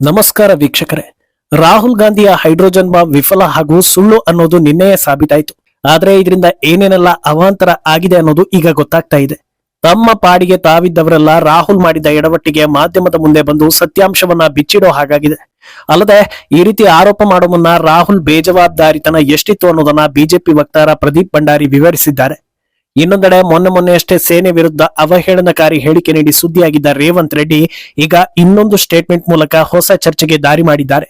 ನಮಸ್ಕಾರ ವೀಕ್ಷಕರೇ. ರಾಹುಲ್ ಗಾಂಧಿಯ ಹೈಡ್ರೋಜನ್ ಬಾಂಬ್ ವಿಫಲ ಹಾಗೂ ಸುಳ್ಳು ಅನ್ನೋದು ನಿನ್ನೆಯೇ ಸಾಬೀತಾಯಿತು. ಆದ್ರೆ ಇದರಿಂದ ಏನೇನೆಲ್ಲ ಅವಾಂತರ ಆಗಿದೆ ಅನ್ನೋದು ಈಗ ಗೊತ್ತಾಗ್ತಾ ಇದೆ. ತಮ್ಮ ಪಾಡಿಗೆ ತಾವಿದ್ದವರೆಲ್ಲ ರಾಹುಲ್ ಮಾಡಿದ ಎಡವಟ್ಟಿಗೆ ಮಾಧ್ಯಮದ ಮುಂದೆ ಬಂದು ಸತ್ಯಾಂಶವನ್ನ ಬಿಚ್ಚಿಡೋ ಹಾಗಾಗಿದೆ. ಅಲ್ಲದೆ ಈ ರೀತಿ ಆರೋಪ ಮಾಡೋ ಮುನ್ನ ರಾಹುಲ್ ಬೇಜವಾಬ್ದಾರಿತನ ಎಷ್ಟಿತ್ತು ಅನ್ನೋದನ್ನ ಬಿಜೆಪಿ ವಕ್ತಾರ ಪ್ರದೀಪ್ ಭಂಡಾರಿ ವಿವರಿಸಿದ್ದಾರೆ. ಇನ್ನೊಂದೆಡೆ ಮೊನ್ನೆ ಮೊನ್ನೆಯಷ್ಟೇ ಸೇನೆ ವಿರುದ್ಧ ಅವಹೇಳನಕಾರಿ ಹೇಳಿಕೆ ನೀಡಿ ಸುದ್ದಿಯಾಗಿದ್ದ ರೇವಂತ್ ರೆಡ್ಡಿ ಈಗ ಇನ್ನೊಂದು ಸ್ಟೇಟ್ಮೆಂಟ್ ಮೂಲಕ ಹೊಸ ಚರ್ಚೆಗೆ ದಾರಿ ಮಾಡಿದ್ದಾರೆ.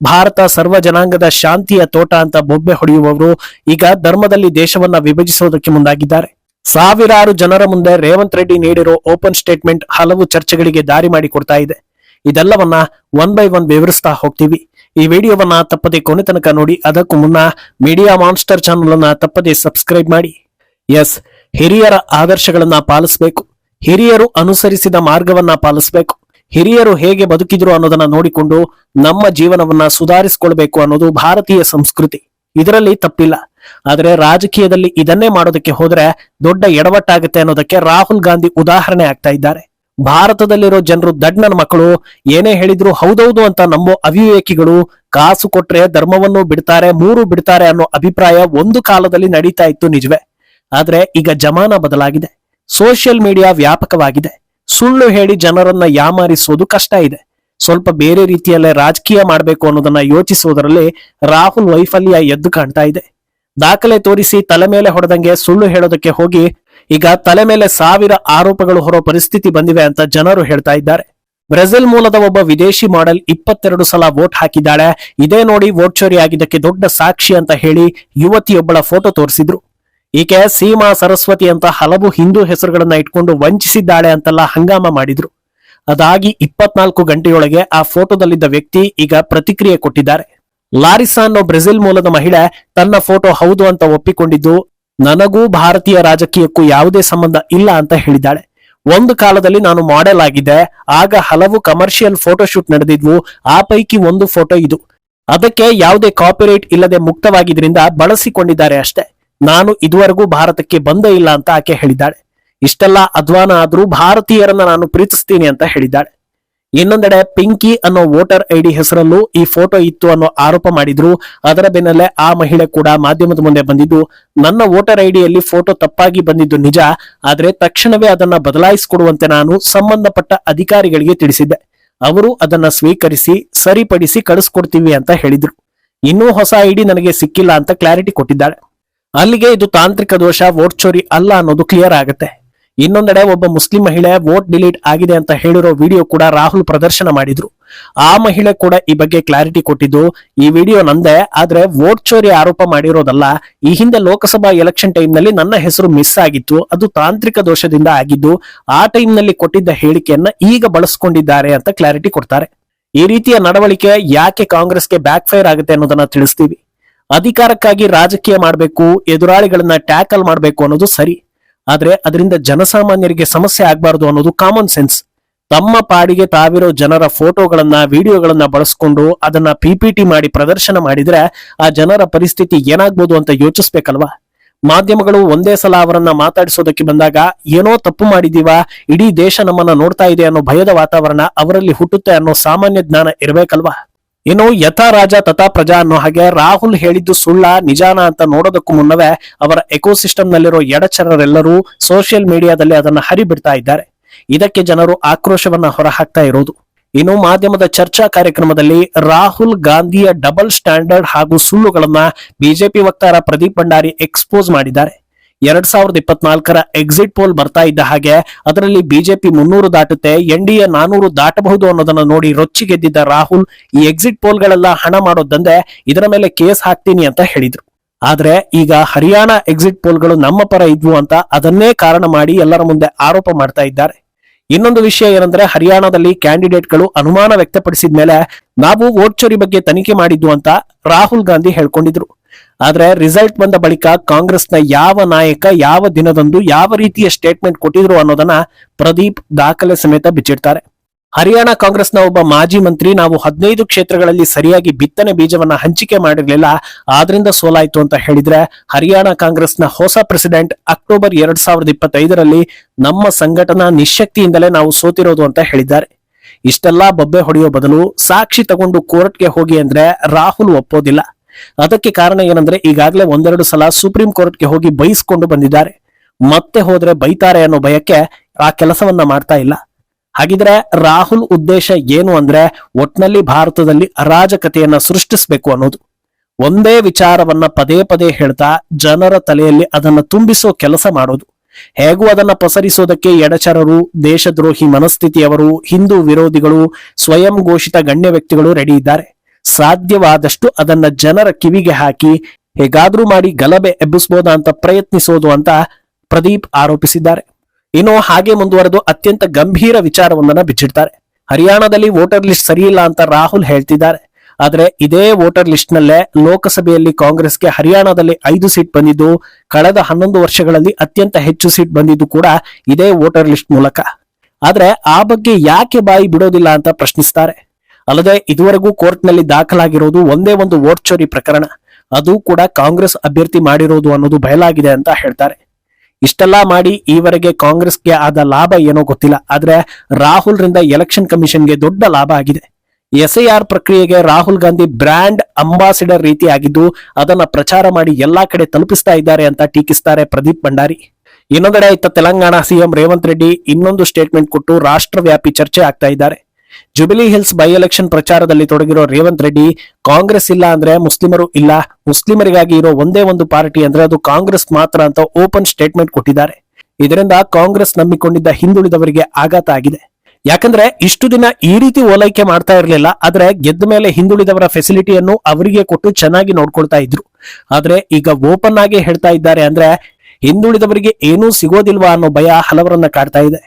ಭಾರತ ಸರ್ವ ಜನಾಂಗದ ಶಾಂತಿಯ ತೋಟ ಅಂತ ಬೊಬ್ಬೆ ಹೊಡೆಯುವವರು ಈಗ ಧರ್ಮದಲ್ಲಿ ದೇಶವನ್ನ ವಿಭಜಿಸುವುದಕ್ಕೆ ಮುಂದಾಗಿದ್ದಾರೆ. ಸಾವಿರಾರು ಜನರ ಮುಂದೆ ರೇವಂತ್ ರೆಡ್ಡಿ ನೀಡಿರೋ ಓಪನ್ ಸ್ಟೇಟ್ಮೆಂಟ್ ಹಲವು ಚರ್ಚೆಗಳಿಗೆ ದಾರಿ ಮಾಡಿಕೊಡ್ತಾ ಇದೆ. ಇದೆಲ್ಲವನ್ನ ಒನ್ ಬೈ ಒನ್ ವಿವರಿಸ್ತಾ ಹೋಗ್ತೀವಿ. ಈ ವಿಡಿಯೋವನ್ನ ತಪ್ಪದೆ ಕೊನೆ ತನಕ ನೋಡಿ, ಅದಕ್ಕೂ ಮುನ್ನ ಮೀಡಿಯಾ ಮಾನ್ಸ್ಟರ್ ಚಾನಲ್ ಅನ್ನ ತಪ್ಪದೆ ಸಬ್ಸ್ಕ್ರೈಬ್ ಮಾಡಿ. ಎಸ್, ಹಿರಿಯರ ಆದರ್ಶಗಳನ್ನ ಪಾಲಿಸಬೇಕು. ಹಿರಿಯರು ಅನುಸರಿಸಿದ ಮಾರ್ಗವನ್ನ ಪಾಲಿಸಬೇಕು. ಹಿರಿಯರು ಹೇಗೆ ಬದುಕಿದ್ರು ಅನ್ನೋದನ್ನ ನೋಡಿಕೊಂಡು ನಮ್ಮ ಜೀವನವನ್ನ ಸುಧಾರಿಸಿಕೊಳ್ಬೇಕು ಅನ್ನೋದು ಭಾರತೀಯ ಸಂಸ್ಕೃತಿ. ಇದರಲ್ಲಿ ತಪ್ಪಿಲ್ಲ. ಆದರೆ ರಾಜಕೀಯದಲ್ಲಿ ಇದನ್ನೇ ಮಾಡೋದಕ್ಕೆ ಹೋದ್ರೆ ದೊಡ್ಡ ಎಡವಟ್ಟಾಗುತ್ತೆ ಅನ್ನೋದಕ್ಕೆ ರಾಹುಲ್ ಗಾಂಧಿ ಉದಾಹರಣೆ ಆಗ್ತಾ ಇದ್ದಾರೆ. ಭಾರತದಲ್ಲಿರೋ ಜನರು ದಡ್ಡನ ಮಕ್ಕಳು ಏನೇ ಹೇಳಿದ್ರು ಹೌದೌದು ಅಂತ ನಂಬೋ ಅವಿವೇಕಿಗಳು ಕಾಸು ಕೊಟ್ರೆ ಧರ್ಮವನ್ನು ಬಿಡ್ತಾರೆ, ಮೂರು ಬಿಡ್ತಾರೆ ಅನ್ನೋ ಅಭಿಪ್ರಾಯ ಒಂದು ಕಾಲದಲ್ಲಿ ನಡೀತಾ ಇತ್ತು ನಿಜವೇ. ಆದ್ರೆ ಈಗ ಜಮಾನ ಬದಲಾಗಿದೆ. ಸೋಷಿಯಲ್ ಮೀಡಿಯಾ ವ್ಯಾಪಕವಾಗಿದೆ. ಸುಳ್ಳು ಹೇಳಿ ಜನರನ್ನ ಯಾಮಾರಿಸುವುದು ಕಷ್ಟ ಇದೆ. ಸ್ವಲ್ಪ ಬೇರೆ ರೀತಿಯಲ್ಲೇ ರಾಜಕೀಯ ಮಾಡಬೇಕು ಅನ್ನೋದನ್ನ ಯೋಚಿಸುವುದರಲ್ಲಿ ರಾಹುಲ್ ವೈಫಲ್ಯ ಎದ್ದು ಕಾಣ್ತಾ ಇದೆ. ದಾಖಲೆ ತೋರಿಸಿ ತಲೆ ಮೇಲೆ ಹೊಡೆದಂಗೆ ಸುಳ್ಳು ಹೇಳೋದಕ್ಕೆ ಹೋಗಿ ಈಗ ತಲೆ ಮೇಲೆ ಸಾವಿರ ಆರೋಪಗಳು ಹೊರೋ ಪರಿಸ್ಥಿತಿ ಬಂದಿವೆ ಅಂತ ಜನರು ಹೇಳ್ತಾ ಇದ್ದಾರೆ. ಬ್ರೆಜಿಲ್ ಮೂಲದ ಒಬ್ಬ ವಿದೇಶಿ ಮಾಡೆಲ್ ಇಪ್ಪತ್ತೆರಡು ಸಲ ವೋಟ್ ಹಾಕಿದ್ದಾಳೆ. ಇದೇ ನೋಡಿ ವೋಟ್ ಚೋರಿ ಆಗಿದ್ದಕ್ಕೆ ದೊಡ್ಡ ಸಾಕ್ಷಿ ಅಂತ ಹೇಳಿ ಯುವತಿಯೊಬ್ಬಳ ಫೋಟೋ ತೋರಿಸಿದ್ರು. ಈಕೆ ಸೀಮಾ ಸರಸ್ವತಿ ಅಂತ ಹಲವು ಹಿಂದೂ ಹೆಸರುಗಳನ್ನ ಇಟ್ಕೊಂಡು ವಂಚಿಸಿದ್ದಾಳೆ ಅಂತೆಲ್ಲ ಹಂಗಾಮ ಮಾಡಿದ್ರು. ಅದಾಗಿ ಇಪ್ಪತ್ನಾಲ್ಕು ಗಂಟೆಯೊಳಗೆ ಆ ಫೋಟೋದಲ್ಲಿದ್ದ ವ್ಯಕ್ತಿ ಈಗ ಪ್ರತಿಕ್ರಿಯೆ ಕೊಟ್ಟಿದ್ದಾರೆ. ಲಾರಿಸಾ ಅನ್ನೋ ಬ್ರೆಜಿಲ್ ಮೂಲದ ಮಹಿಳೆ ತನ್ನ ಫೋಟೋ ಹೌದು ಅಂತ ಒಪ್ಪಿಕೊಂಡಿದ್ದು, ನನಗೂ ಭಾರತೀಯ ರಾಜಕೀಯಕ್ಕೂ ಯಾವುದೇ ಸಂಬಂಧ ಇಲ್ಲ ಅಂತ ಹೇಳಿದ್ದಾಳೆ. ಒಂದು ಕಾಲದಲ್ಲಿ ನಾನು ಮಾಡೆಲ್ ಆಗಿದ್ದೆ ಆಗ ಹಲವು ಕಮರ್ಷಿಯಲ್ ಫೋಟೋಶೂಟ್ ನಡೆದಿದ್ವು, ಆ ಪೈಕಿ ಒಂದು ಫೋಟೋ ಇದು. ಅದಕ್ಕೆ ಯಾವುದೇ ಕಾಪಿರೈಟ್ ಇಲ್ಲದೆ ಮುಕ್ತವಾಗಿದ್ರಿಂದ ಬಳಸಿಕೊಂಡಿದ್ದಾರೆ ಅಷ್ಟೇ. ನಾನು ಇದುವರೆಗೂ ಭಾರತಕ್ಕೆ ಬಂದೇ ಇಲ್ಲ ಅಂತ ಆಕೆ ಹೇಳಿದ್ದಾಳೆ. ಇಷ್ಟೆಲ್ಲ ಅಧ್ವಾನ ಆದ್ರೂ ಭಾರತೀಯರನ್ನ ನಾನು ಪ್ರೀತಿಸ್ತೀನಿ ಅಂತ ಹೇಳಿದ್ದಾಳೆ. ಇನ್ನೊಂದೆಡೆ ಪಿಂಕಿ ಅನ್ನೋ ವೋಟರ್ ಐಡಿ ಹೆಸರಲ್ಲೂ ಈ ಫೋಟೋ ಇತ್ತು ಅನ್ನೋ ಆರೋಪ ಮಾಡಿದ್ರು. ಅದರ ಬೆನ್ನಲ್ಲೇ ಆ ಮಹಿಳೆ ಕೂಡ ಮಾಧ್ಯಮದ ಮುಂದೆ ಬಂದಿದ್ದು. ನನ್ನ ವೋಟರ್ ಐಡಿಯಲ್ಲಿ ಫೋಟೋ ತಪ್ಪಾಗಿ ಬಂದಿದ್ದು ನಿಜ. ಆದರೆ ತಕ್ಷಣವೇ ಅದನ್ನ ಬದಲಾಯಿಸಿಕೊಡುವಂತೆ ನಾನು ಸಂಬಂಧಪಟ್ಟ ಅಧಿಕಾರಿಗಳಿಗೆ ತಿಳಿಸಿದ್ದೆ. ಅವರು ಅದನ್ನ ಸ್ವೀಕರಿಸಿ, ಸರಿಪಡಿಸಿ ಕಳಿಸ್ಕೊಡ್ತೀವಿ ಅಂತ ಹೇಳಿದ್ರು. ಇನ್ನೂ ಹೊಸ ಐಡಿ ನನಗೆ ಸಿಕ್ಕಿಲ್ಲ ಅಂತ ಕ್ಲಾರಿಟಿ ಕೊಟ್ಟಿದ್ದಾಳೆ. ಅಲ್ಲಿಗೆ ಇದು ತಾಂತ್ರಿಕ ದೋಷ ವೋಟ್ ಚೋರಿ ಅಲ್ಲ ಅನ್ನೋದು ಕ್ಲಿಯರ್ ಆಗುತ್ತೆ. ಇನ್ನೊಂದೆಡೆ ಒಬ್ಬ ಮುಸ್ಲಿಂ ಮಹಿಳೆ ವೋಟ್ ಡಿಲೀಟ್ ಆಗಿದೆ ಅಂತ ಹೇಳಿರೋ ವಿಡಿಯೋ ಕೂಡ ರಾಹುಲ್ ಪ್ರದರ್ಶನ ಮಾಡಿದ್ರು. ಆ ಮಹಿಳೆ ಕೂಡ ಈ ಬಗ್ಗೆ ಕ್ಲಾರಿಟಿ ಕೊಟ್ಟಿದ್ದು, ಈ ವಿಡಿಯೋ ನಂದೇ, ಆದ್ರೆ ವೋಟ್ ಚೋರಿ ಆರೋಪ ಮಾಡಿರೋದಲ್ಲ, ಈ ಹಿಂದೆ ಲೋಕಸಭಾ ಎಲೆಕ್ಷನ್ ಟೈಮ್ನಲ್ಲಿ ನನ್ನ ಹೆಸರು ಮಿಸ್ ಆಗಿತ್ತು, ಅದು ತಾಂತ್ರಿಕ ದೋಷದಿಂದ ಆಗಿದ್ದು, ಆ ಟೈಮ್ನಲ್ಲಿ ಕೊಟ್ಟಿದ್ದ ಹೇಳಿಕೆಯನ್ನ ಈಗ ಬಳಸ್ಕೊಂಡಿದ್ದಾರೆ ಅಂತ ಕ್ಲಾರಿಟಿ ಕೊಡ್ತಾರೆ. ಈ ರೀತಿಯ ನಡವಳಿಕೆ ಯಾಕೆ ಕಾಂಗ್ರೆಸ್ಗೆ ಬ್ಯಾಕ್ ಫೈರ್ ಆಗುತ್ತೆ ಅನ್ನೋದನ್ನ ತಿಳಿಸ್ತೀವಿ. ಅಧಿಕಾರಕ್ಕಾಗಿ ರಾಜಕೀಯ ಮಾಡಬೇಕು, ಎದುರಾಳಿಗಳನ್ನ ಟ್ಯಾಕಲ್ ಮಾಡಬೇಕು ಅನ್ನೋದು ಸರಿ. ಆದ್ರೆ ಅದರಿಂದ ಜನಸಾಮಾನ್ಯರಿಗೆ ಸಮಸ್ಯೆ ಆಗ್ಬಾರ್ದು ಅನ್ನೋದು ಕಾಮನ್ ಸೆನ್ಸ್ ತಮ್ಮ ಪಾಡಿಗೆ ತಾವಿರೋ ಜನರ ಫೋಟೋಗಳನ್ನ, ವಿಡಿಯೋಗಳನ್ನ ಬಳಸ್ಕೊಂಡು ಅದನ್ನ ಪಿಪಿಟಿ ಮಾಡಿ ಪ್ರದರ್ಶನ ಮಾಡಿದ್ರೆ ಆ ಜನರ ಪರಿಸ್ಥಿತಿ ಏನಾಗ್ಬೋದು ಅಂತ ಯೋಚಿಸ್ಬೇಕಲ್ವಾ? ಮಾಧ್ಯಮಗಳು ಒಂದೇ ಸಲ ಅವರನ್ನ ಮಾತಾಡಿಸೋದಕ್ಕೆ ಬಂದಾಗ ಏನೋ ತಪ್ಪು ಮಾಡಿದೀವಾ, ಇಡೀ ದೇಶ ನಮ್ಮನ್ನ ನೋಡ್ತಾ ಇದೆ ಅನ್ನೋ ಭಯದ ವಾತಾವರಣ ಅವರಲ್ಲಿ ಹುಟ್ಟುತ್ತೆ ಅನ್ನೋ ಸಾಮಾನ್ಯ ಜ್ಞಾನ ಇರಬೇಕಲ್ವಾ? ಇನ್ನು ಯಥಾ ರಾಜ ತಥಾ ಪ್ರಜಾ ಅನ್ನೋ ಹಾಗೆ ರಾಹುಲ್ ಹೇಳಿದ್ದು ಸುಳ್ಳ, ನಿಜಾನ ಅಂತ ನೋಡೋದಕ್ಕೂ ಮುನ್ನವೇ ಅವರ ಎಕೋಸಿಸ್ಟಮ್ ನಲ್ಲಿರೋ ಎಡಚರರೆಲ್ಲರೂ ಸೋಷಿಯಲ್ ಮೀಡಿಯಾದಲ್ಲಿ ಅದನ್ನ ಹರಿಬಿಡ್ತಾ ಇದ್ದಾರೆ. ಇದಕ್ಕೆ ಜನರು ಆಕ್ರೋಶವನ್ನ ಹೊರಹಾಕ್ತಾ ಇರೋದು. ಇನ್ನು ಮಾಧ್ಯಮದ ಚರ್ಚಾ ಕಾರ್ಯಕ್ರಮದಲ್ಲಿ ರಾಹುಲ್ ಗಾಂಧಿಯ ಡಬಲ್ ಸ್ಟ್ಯಾಂಡರ್ಡ್ ಹಾಗೂ ಸುಳ್ಳುಗಳನ್ನ ಬಿಜೆಪಿ ವಕ್ತಾರ ಪ್ರದೀಪ್ ಭಂಡಾರಿ ಎಕ್ಸ್ಪೋಸ್ ಮಾಡಿದ್ದಾರೆ. ಎರಡ್ ಸಾವಿರದ ಇಪ್ಪತ್ನಾಲ್ಕರ ಎಕ್ಸಿಟ್ ಪೋಲ್ ಬರ್ತಾ ಇದ್ದ ಹಾಗೆ ಅದರಲ್ಲಿ ಬಿಜೆಪಿ ಮುನ್ನೂರು ದಾಟುತ್ತೆ, ಎನ್ ಡಿ ಎ ನಾನೂರು ದಾಟಬಹುದು ಅನ್ನೋದನ್ನ ನೋಡಿ ರೊಚ್ಚಿಗೆದ್ದಿದ್ದ ರಾಹುಲ್ ಈ ಎಕ್ಸಿಟ್ ಪೋಲ್ ಗಳೆಲ್ಲ ಹಣ ಮಾಡೋದಂದೆ ಇದರ ಮೇಲೆ ಕೇಸ್ ಹಾಕ್ತೀನಿ ಅಂತ ಹೇಳಿದ್ರು. ಆದ್ರೆ ಈಗ ಹರಿಯಾಣ ಎಕ್ಸಿಟ್ ಪೋಲ್ಗಳು ನಮ್ಮ ಪರ ಇದ್ವು ಅಂತ ಅದನ್ನೇ ಕಾರಣ ಮಾಡಿ ಎಲ್ಲರ ಮುಂದೆ ಆರೋಪ ಮಾಡ್ತಾ ಇದ್ದಾರೆ. ಇನ್ನೊಂದು ವಿಷಯ ಏನಂದ್ರೆ ಹರಿಯಾಣದಲ್ಲಿ ಕ್ಯಾಂಡಿಡೇಟ್ಗಳು ಅನುಮಾನ ವ್ಯಕ್ತಪಡಿಸಿದ ಮೇಲೆ ನಾವು ವೋಟ್ ಚೋರಿ ಬಗ್ಗೆ ತನಿಖೆ ಮಾಡಿದ್ವು ಅಂತ ರಾಹುಲ್ ಗಾಂಧಿ ಹೇಳ್ಕೊಂಡಿದ್ರು. ಆದ್ರೆ ರಿಸಲ್ಟ್ ಬಂದ ಬಳಿಕ ಕಾಂಗ್ರೆಸ್ನ ಯಾವ ನಾಯಕ ಯಾವ ದಿನದಂದು ಯಾವ ರೀತಿಯ ಸ್ಟೇಟ್ಮೆಂಟ್ ಕೊಟ್ಟಿದ್ರು ಅನ್ನೋದನ್ನ ಪ್ರದೀಪ್ ದಾಖಲೆ ಸಮೇತ ಬಿಚ್ಚಿಡ್ತಾರೆ. ಹರಿಯಾಣ ಕಾಂಗ್ರೆಸ್ನ ಒಬ್ಬ ಮಾಜಿ ಮಂತ್ರಿ ನಾವು ಹದಿನೈದು ಕ್ಷೇತ್ರಗಳಲ್ಲಿ ಸರಿಯಾಗಿ ಬಿತ್ತನೆ ಬೀಜವನ್ನ ಹಂಚಿಕೆ ಮಾಡಿರಲಿಲ್ಲ, ಆದ್ರಿಂದ ಸೋಲಾಯಿತು ಅಂತ ಹೇಳಿದ್ರೆ ಹರಿಯಾಣ ಕಾಂಗ್ರೆಸ್ನ ಹೊಸ ಪ್ರೆಸಿಡೆಂಟ್ ಅಕ್ಟೋಬರ್ ಎರಡ್ ಸಾವಿರದ ಇಪ್ಪತ್ತೈದರಲ್ಲಿ ನಮ್ಮ ಸಂಘಟನಾ ನಿಶಕ್ತಿಯಿಂದಲೇ ನಾವು ಸೋತಿರೋದು ಅಂತ ಹೇಳಿದ್ದಾರೆ. ಇಷ್ಟೆಲ್ಲಾ ಬೊಬ್ಬೆ ಹೊಡೆಯೋ ಬದಲು ಸಾಕ್ಷಿ ತಗೊಂಡು ಕೋರ್ಟ್ಗೆ ಹೋಗಿ ಅಂದ್ರೆ ರಾಹುಲ್ ಒಪ್ಪೋದಿಲ್ಲ. ಅದಕ್ಕೆ ಕಾರಣ ಏನಂದ್ರೆ ಈಗಾಗಲೇ ಒಂದೆರಡು ಸಲ ಸುಪ್ರೀಂ ಕೋರ್ಟ್ಗೆ ಹೋಗಿ ಬೈಸ್ಕೊಂಡು ಬಂದಿದ್ದಾರೆ. ಮತ್ತೆ ಹೋದ್ರೆ ಬೈತಾರೆ ಅನ್ನೋ ಭಯಕ್ಕೆ ಆ ಕೆಲಸವನ್ನ ಮಾಡ್ತಾ ಇಲ್ಲ. ಹಾಗಿದ್ರೆ ರಾಹುಲ್ ಉದ್ದೇಶ ಏನು ಅಂದ್ರೆ ಒಟ್ನಲ್ಲಿ ಭಾರತದಲ್ಲಿ ಅರಾಜಕತೆಯನ್ನ ಸೃಷ್ಟಿಸಬೇಕು ಅನ್ನೋದು. ಒಂದೇ ವಿಚಾರವನ್ನ ಪದೇ ಪದೇ ಹೇಳ್ತಾ ಜನರ ತಲೆಯಲ್ಲಿ ಅದನ್ನ ತುಂಬಿಸೋ ಕೆಲಸ ಮಾಡೋದು. ಹೇಗೂ ಅದನ್ನ ಪಸರಿಸೋದಕ್ಕೆ ಎಡಚರರು, ದೇಶದ್ರೋಹಿ ಮನಸ್ಥಿತಿಯವರು, ಹಿಂದೂ ವಿರೋಧಿಗಳು, ಸ್ವಯಂ ಘೋಷಿತ ಗಣ್ಯ ವ್ಯಕ್ತಿಗಳು ರೆಡಿ ಇದ್ದಾರೆ. ಸಾಧ್ಯವಾದಷ್ಟು ಅದನ್ನ ಜನರ ಕಿವಿಗೆ ಹಾಕಿ ಹೇಗಾದ್ರೂ ಮಾಡಿ ಗಲಭೆ ಎಬ್ಬಿಸಬಹುದಾ ಅಂತ ಪ್ರಯತ್ನಿಸೋದು ಅಂತ ಪ್ರದೀಪ್ ಆರೋಪಿಸಿದ್ದಾರೆ. ಇನ್ನು ಹಾಗೆ ಮುಂದುವರೆದು ಅತ್ಯಂತ ಗಂಭೀರ ವಿಚಾರವೊಂದನ್ನ ಬಿಚ್ಚಿಡ್ತಾರೆ. ಹರಿಯಾಣದಲ್ಲಿ ವೋಟರ್ ಲಿಸ್ಟ್ ಸರಿಯಿಲ್ಲ ಅಂತ ರಾಹುಲ್ ಹೇಳ್ತಿದ್ದಾರೆ. ಆದ್ರೆ ಇದೇ ವೋಟರ್ ಲಿಸ್ಟ್ ನಲ್ಲೇ ಲೋಕಸಭೆಯಲ್ಲಿ ಕಾಂಗ್ರೆಸ್ಗೆ ಹರಿಯಾಣದಲ್ಲಿ ಐದು ಸೀಟ್ ಬಂದಿದ್ದು, ಕಳೆದ ಹನ್ನೊಂದು ವರ್ಷಗಳಲ್ಲಿ ಅತ್ಯಂತ ಹೆಚ್ಚು ಸೀಟ್ ಬಂದಿದ್ದು ಕೂಡ ಇದೇ ವೋಟರ್ ಲಿಸ್ಟ್ ಮೂಲಕ. ಆದ್ರೆ ಆ ಬಗ್ಗೆ ಯಾಕೆ ಬಾಯಿ ಬಿಡೋದಿಲ್ಲ ಅಂತ ಪ್ರಶ್ನಿಸ್ತಾರೆ. ಅಲ್ಲದೆ ಇದುವರೆಗೂ ಕೋರ್ಟ್ನಲ್ಲಿ ದಾಖಲಾಗಿರೋದು ಒಂದೇ ಒಂದು ವೋಟ್ ಚೋರಿ ಪ್ರಕರಣ. ಅದು ಕೂಡ ಕಾಂಗ್ರೆಸ್ ಅಭ್ಯರ್ಥಿ ಮಾಡಿರೋದು ಅನ್ನೋದು ಬಯಲಾಗಿದೆ ಅಂತ ಹೇಳ್ತಾರೆ. ಇಷ್ಟೆಲ್ಲಾ ಮಾಡಿ ಈವರೆಗೆ ಕಾಂಗ್ರೆಸ್ಗೆ ಆದ ಲಾಭ ಏನೋ ಗೊತ್ತಿಲ್ಲ. ಆದ್ರೆ ರಾಹುಲ್ ರಿಂದ ಎಲೆಕ್ಷನ್ ಕಮಿಷನ್ಗೆ ದೊಡ್ಡ ಲಾಭ ಆಗಿದೆ. ಎಸ್ ಆರ್ ಪ್ರಕ್ರಿಯೆಗೆ ರಾಹುಲ್ ಗಾಂಧಿ ಬ್ರ್ಯಾಂಡ್ ಅಂಬಾಸಿಡರ್ ರೀತಿಯಾಗಿದ್ದು ಅದನ್ನ ಪ್ರಚಾರ ಮಾಡಿ ಎಲ್ಲಾ ಕಡೆ ತಲುಪಿಸ್ತಾ ಇದ್ದಾರೆ ಅಂತ ಟೀಕಿಸ್ತಾರೆ ಪ್ರದೀಪ್ ಭಂಡಾರಿ. ಇನ್ನೊಂದೆಡೆ ಇತ್ತ ತೆಲಂಗಾಣ ಸಿಎಂ ರೇವಂತ್ ರೆಡ್ಡಿ ಇನ್ನೊಂದು ಸ್ಟೇಟ್ಮೆಂಟ್ ಕೊಟ್ಟು ರಾಷ್ಟ್ರವ್ಯಾಪಿ ಚರ್ಚೆ ಆಗ್ತಾ ಇದ್ದಾರೆ. ಜುಬಿಲಿ ಹಿಲ್ಸ್ ಬೈ ಎಲೆಕ್ಷನ್ ಪ್ರಚಾರದಲ್ಲಿ ತೊಡಗಿರೋ ರೇವಂತ್ ರೆಡ್ಡಿ, ಕಾಂಗ್ರೆಸ್ ಇಲ್ಲ ಅಂದ್ರೆ ಮುಸ್ಲಿಮರು ಇಲ್ಲ, ಮುಸ್ಲಿಮರಿಗಾಗಿ ಇರೋ ಒಂದೇ ಒಂದು ಪಾರ್ಟಿ ಅಂದ್ರೆ ಅದು ಕಾಂಗ್ರೆಸ್ ಮಾತ್ರ ಅಂತ ಓಪನ್ ಸ್ಟೇಟ್ಮೆಂಟ್ ಕೊಟ್ಟಿದ್ದಾರೆ. ಇದರಿಂದ ಕಾಂಗ್ರೆಸ್ ನಂಬಿಕೊಂಡಿದ್ದ ಹಿಂದುಳಿದವರಿಗೆ ಆಘಾತ ಆಗಿದೆ. ಯಾಕಂದ್ರೆ ಇಷ್ಟು ದಿನ ಈ ರೀತಿ ಓಲೈಕೆ ಮಾಡ್ತಾ ಇರಲಿಲ್ಲ, ಆದ್ರೆ ಗೆದ್ದ ಮೇಲೆ ಹಿಂದುಳಿದವರ ಫೆಸಿಲಿಟಿಯನ್ನು ಅವರಿಗೆ ಕೊಟ್ಟು ಚೆನ್ನಾಗಿ ನೋಡ್ಕೊಳ್ತಾ ಇದ್ರು. ಆದ್ರೆ ಈಗ ಓಪನ್ ಆಗಿ ಹೇಳ್ತಾ ಇದ್ದಾರೆ ಅಂದ್ರೆ ಹಿಂದುಳಿದವರಿಗೆ ಏನೂ ಸಿಗೋದಿಲ್ವಾ ಅನ್ನೋ ಭಯ ಹಲವರನ್ನ ಕಾಡ್ತಾ ಇದೆ.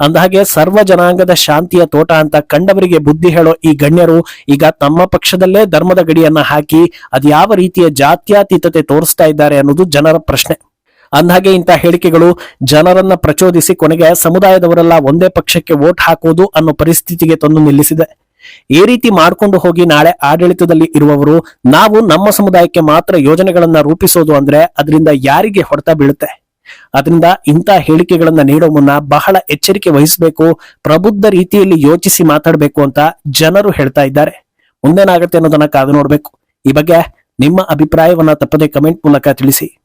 ಅಂದಹಾಗೆ ಸರ್ವ ಜನಾಂಗದ ಶಾಂತಿಯ ತೋಟ ಅಂತ ಕಂಡವರಿಗೆ ಬುದ್ಧಿ ಹೇಳೋ ಈ ಗಣ್ಯರು ಈಗ ತಮ್ಮ ಪಕ್ಷದಲ್ಲೇ ಧರ್ಮದ ಗಡಿಯನ್ನ ಹಾಕಿ ಅದ್ಯಾವ ರೀತಿಯ ಜಾತ್ಯಾತೀತತೆ ತೋರಿಸ್ತಾ ಇದ್ದಾರೆ ಅನ್ನೋದು ಜನರ ಪ್ರಶ್ನೆ. ಅಂದಹಾಗೆ ಇಂಥ ಹೇಳಿಕೆಗಳು ಜನರನ್ನ ಪ್ರಚೋದಿಸಿ ಕೊನೆಗೆ ಸಮುದಾಯದವರೆಲ್ಲ ಒಂದೇ ಪಕ್ಷಕ್ಕೆ ವೋಟ್ ಹಾಕುವುದು ಅನ್ನೋ ಪರಿಸ್ಥಿತಿಗೆ ತಂದು ನಿಲ್ಲಿಸಿದೆ. ಈ ರೀತಿ ಮಾಡ್ಕೊಂಡು ಹೋಗಿ ನಾಳೆ ಆಡಳಿತದಲ್ಲಿ ಇರುವವರು ನಾವು ನಮ್ಮ ಸಮುದಾಯಕ್ಕೆ ಮಾತ್ರ ಯೋಜನೆಗಳನ್ನ ರೂಪಿಸೋದು ಅಂದ್ರೆ ಅದರಿಂದ ಯಾರಿಗೆ ಹೊಡೆತ ಬೀಳುತ್ತೆ? ಅದರಿಂದ ಇಂಥ ಹೇಳಿಕೆಗಳನ್ನ ನೀಡೋ ಮುನ್ನ ಬಹಳ ಎಚ್ಚರಿಕೆ ವಹಿಸಬೇಕು, ಪ್ರಬುದ್ಧ ರೀತಿಯಲ್ಲಿ ಯೋಚಿಸಿ ಮಾತಾಡಬೇಕು ಅಂತ ಜನರು ಹೇಳ್ತಾ ಇದ್ದಾರೆ. ಮುಂದೇನಾಗತ್ತೆ ಅನ್ನೋದನ್ನ ಕಾದು ನೋಡ್ಬೇಕು. ಈ ಬಗ್ಗೆ ನಿಮ್ಮ ಅಭಿಪ್ರಾಯವನ್ನ ತಪ್ಪದೆ ಕಮೆಂಟ್ ಮೂಲಕ ತಿಳಿಸಿ.